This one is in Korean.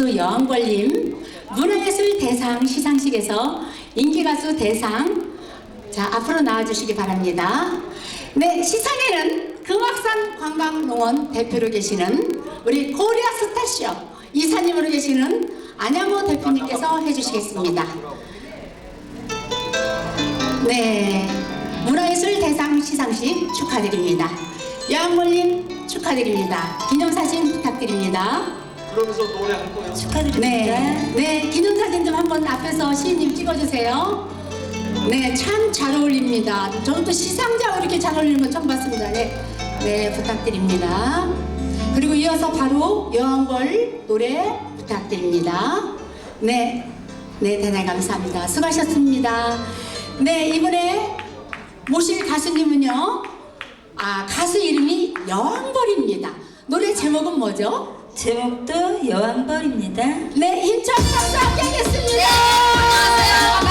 가수 여왕벌님 문화예술 대상 시상식에서 인기가수 대상 자 앞으로 나와주시기 바랍니다. 네 시상에는 금악산 관광농원 대표로 계시는 우리 코리아 스타쇼 이사님으로 계시는 안양호 대표님께서 해주시겠습니다. 네 문화예술 대상 시상식 축하드립니다. 여왕벌님 축하드립니다. 기념사진 부탁드립니다. 그러면서 노래 할 거예요. 축하드립니다. 네, 네, 기념사진 좀 한번 앞에서 시인님 찍어주세요. 네, 참 잘 어울립니다. 저는 또 시상자하고 이렇게 잘 어울리는 건 처음 봤습니다. 네, 네, 부탁드립니다. 그리고 이어서 바로 여왕벌 노래 부탁드립니다. 네, 네, 대단히 감사합니다. 수고하셨습니다. 네, 이번에 모실 가수님은요, 아, 가수 이름이 여왕벌입니다. 노래 제목은 뭐죠? 제목도 여왕벌입니다. 네, 힘찬 박수 함께 하겠습니다. 안녕하세요.